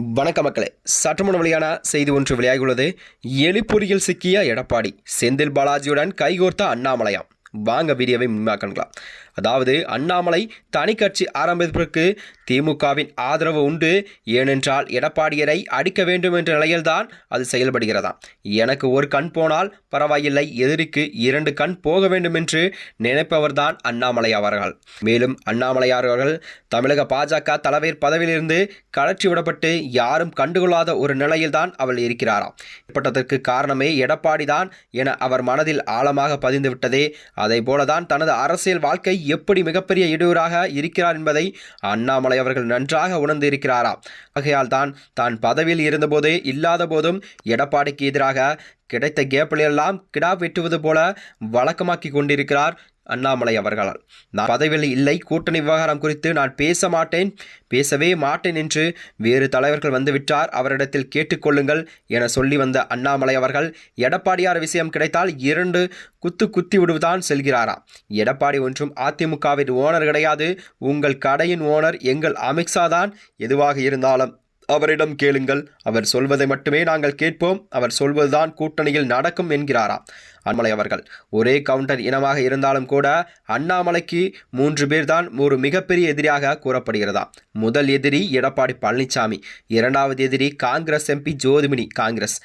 வணக்க மக்களே. சற்றுமுன் வழியான செய்தி ஒன்று வெளியாகியுள்ளது. எலிப்பொறியில் சிக்கிய எடப்பாடி செந்தில் பாலாஜியுடன் கைகோர்த்த அண்ணாமலையாம். வாங்க வீடியோவை முன்பாக்கலாம் அதாவது அண்ணாமலை தனி கட்சி ஆரம்பிப்பதற்கு திமுகவின் ஆதரவு உண்டு. ஏனென்றால் எடப்பாடியரை அடிக்க வேண்டும் என்ற நிலையில்தான் அது செயல்படுகிறதாம் எனக்கு ஒரு கண் போனால் பரவாயில்லை. எதிரிக்கு இரண்டு கண் போக வேண்டும் என்று நினைப்பவர்தான் அண்ணாமலை அவர்கள். மேலும் அண்ணாமலை அவர்கள் தமிழக பாஜக தலைவர் பதவியிலிருந்து கலற்றி விடப்பட்டு யாரும் கண்டுகொள்ளாத ஒரு நிலையில்தான் அவள் இருக்கிறாராம் ஏற்பட்டதற்கு காரணமே எடப்பாடி தான் என அவர் மனதில் ஆழமாக பதிந்துவிட்டதே. அதை போலதான் தனது அரசியல் வாழ்க்கை எப்படி மிகப்பெரிய இடையூறாக இருக்கிறார் என்பதை அண்ணாமலை அவர்கள் நன்றாக உணர்ந்து இருக்கிறாராம் ஆகையால் தான் தான் பதவியில் இருந்தபோதே இல்லாத போதும் எடப்பாடிக்கு எதிராக கிடைத்த கேப்பிலெல்லாம் கிடா வெட்டுவது போல வழக்கமாக்கி கொண்டிருக்கிறார் அண்ணாமலை அவர்களால். நான் பதவியில் இல்லை கூட்டணி விவகாரம் குறித்து நான் பேச மாட்டேன் பேசவே மாட்டேன் என்று வேறு தலைவர்கள் வந்துவிட்டார். அவரிடத்தில் கேட்டுக்கொள்ளுங்கள் என சொல்லி வந்த அண்ணாமலை அவர்கள் எடப்பாடியார் விஷயம் கிடைத்தால் இரண்டு குத்து குத்தி விடுவதான் செல்கிறாராம் எடப்பாடி ஒன்றும் அதிமுகவின் ஓனர் கிடையாது உங்கள் கடையின் ஓனர் எங்கள் அமித்ஷா தான் எதுவாக இருந்தாலும். அவரிடம் கேளுங்கள். அவர் சொல்வதை மட்டுமே நாங்கள் கேட்போம். அவர் சொல்வதுதான் கூட்டணியில் நடக்கும் என்கிறாராம் அண்ணாமலை அவர்கள் ஒரே கவுண்டர் இனமாக இருந்தாலும் கூட அண்ணாமலைக்கு மூன்று பேர்தான் ஒரு மிகப்பெரிய எதிரியாக கூறப்படுகிறதா? முதல் எதிரி எடப்பாடி பழனிசாமி இரண்டாவது எதிரி காங்கிரஸ் எம்பி ஜோதிமணி காங்கிரஸ்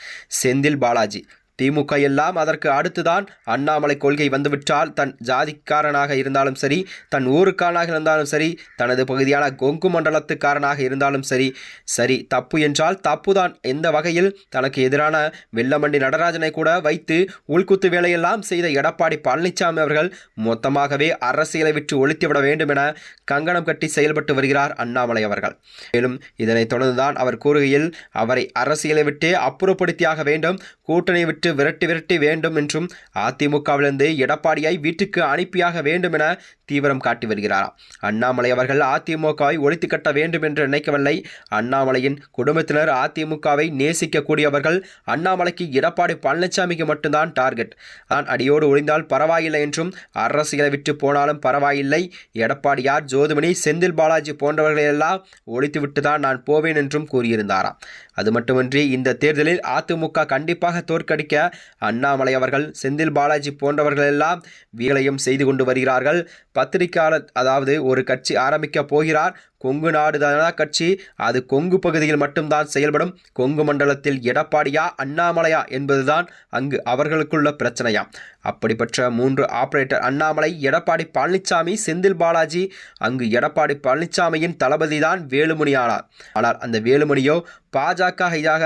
செந்தில் பாலாஜி திமுக எல்லாம் அதற்கு அடுத்துதான் அண்ணாமலை கொள்கை வந்துவிட்டால் தன் ஜாதிக்காரனாக இருந்தாலும் சரி தன் ஊருக்காரனாக இருந்தாலும் சரி தனது பகுதியான கொங்கு மண்டலத்துக்காரனாக இருந்தாலும் சரி சரி தப்பு என்றால் தப்புதான். எந்த வகையில்? தனக்கு எதிரான வெள்ளமண்டி நடராஜனை கூட வைத்து உள்குத்து வேலையெல்லாம் செய்த எடப்பாடி பழனிசாமி அவர்கள் மொத்தமாகவே அரசியலை விட்டு ஒழித்துவிட வேண்டும் என கங்கணம் கட்டி செயல்பட்டு வருகிறார் அண்ணாமலை அவர்கள். மேலும் இதனைத் தொடர்ந்துதான் அவர் கூறுகையில் அவரை அரசியலை விட்டு அப்புறப்படுத்தியாக வேண்டும் கூட்டணி விட்டு விரட்டி விரட்டி வேண்டும் என்றும் அதிமுகவிலிருந்து எடப்பாடியை வீட்டுக்கு அனுப்பியாக வேண்டும் என தீவிரம் காட்டி வருகிறாராம் அண்ணாமலை அவர்கள் அதிமுகவை ஒழித்து கட்ட வேண்டும் என்று நினைக்கவில்லை. அண்ணாமலையின் குடும்பத்தினர் அதிமுகவை நேசிக்கக்கூடியவர்கள் அண்ணாமலைக்கு எடப்பாடி பழனிசாமிக்கு மட்டும்தான் டார்கெட். தான் அடியோடு ஒழிந்தால் பரவாயில்லை என்றும் அரசியலை விட்டு போனாலும் பரவாயில்லை. எடப்பாடியார் ஜோதிமணி செந்தில் பாலாஜி போன்றவர்களையெல்லாம் ஒழித்துவிட்டு தான் நான் போவேன் என்றும் கூறியிருந்தாராம் அது மட்டுமின்றி இந்த தேர்தலில் அதிமுக கண்டிப்பாக தோற்கடிக்க அண்ணாமலை அவர்கள் செந்தில் பாலாஜி போன்றவர்கள் எல்லாம் வீலையும் செய்து கொண்டு வருகிறார்கள். பத்திரிகையாளர் அதாவது ஒரு கட்சி ஆரம்பிக்க போகிறார். கொங்கு நாடு ஜனதா கட்சி? அது கொங்கு பகுதியில் மட்டும்தான் செயல்படும். கொங்கு மண்டலத்தில் எடப்பாடியா அண்ணாமலையா என்பதுதான் அங்கு அவர்களுக்குள்ள பிரச்சனையா? அப்படிப்பட்ட மூன்று ஆபரேட்டர் அண்ணாமலை எடப்பாடி பழனிசாமி செந்தில் பாலாஜி அங்கு எடப்பாடி பழனிசாமியின் தளபதி தான் வேலுமணி ஆனார் ஆனால் அந்த வேலுமணியோ பாஜக இதாக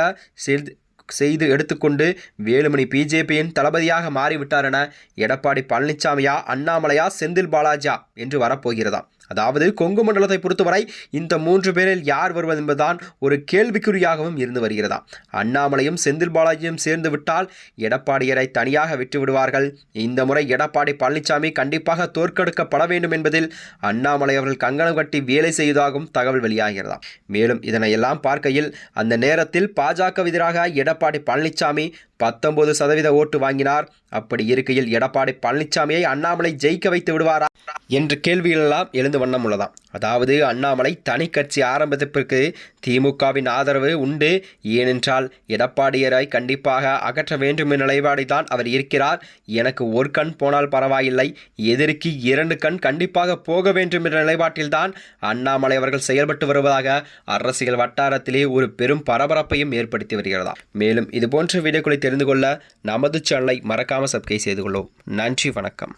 செய்து எடுத்துக்கொண்டு வேலுமணி பிஜேபியின் தளபதியாக மாறிவிட்டார் என எடப்பாடி பழனிசாமியா அண்ணாமலையா செந்தில் பாலாஜா என்று வரப்போகிறதா அதாவது கொங்கு மண்டலத்தை பொறுத்தவரை இந்த மூன்று பேரில் யார் வருவது என்பதுதான் ஒரு கேள்விக்குறியாகவும் இருந்து வருகிறதா? அண்ணாமலையும் செந்தில் பாலாஜியும் சேர்ந்து விட்டால் எடப்பாடியரை தனியாக விட்டு விடுவார்கள். இந்த முறை எடப்பாடி பழனிசாமி கண்டிப்பாக தோற்கெடுக்கப்பட வேண்டும் என்பதில் அண்ணாமலை அவர்கள் கங்கணம் கட்டி வேலை செய்வதாகவும் தகவல் வெளியாகிறதா? மேலும் இதனையெல்லாம் பார்க்கையில் அந்த நேரத்தில் பாஜக எதிராக எடப்பாடி பழனிசாமி பத்தொன்பது சதவீத ஓட்டு வாங்கினார். அப்படி இருக்கையில் எடப்பாடி பழனிசாமியை அண்ணாமலை ஜெயிக்க வைத்து விடுவாரா? என்ற கேள்விகளெல்லாம் எழுந்து வண்ணம் உள்ளதாம். அதாவது அண்ணாமலை தனி கட்சி ஆரம்பித்திற்கு திமுகவின் ஆதரவு உண்டு. ஏனென்றால் எடப்பாடியரை கண்டிப்பாக அகற்ற வேண்டும் என்ற நிலைப்பாடு தான் அவர் இருக்கிறார். எனக்கு ஒரு கண் போனால் பரவாயில்லை. எதிர்க்கு இரண்டு கண் கண்டிப்பாக போக வேண்டும் என்ற நிலைப்பாட்டில்தான் அண்ணாமலை அவர்கள் செயல்பட்டு வருவதாக அரசியல் வட்டாரத்திலே ஒரு பெரும் பரபரப்பையும் ஏற்படுத்தி வருகிறதா மேலும் இதுபோன்ற வீடியோக்களை தெரிந்து கொள்ள நமது சேனலை மறக்காமல் சப்ஸ்கிரைப் செய்து கொள்ளும் நன்றி வணக்கம்.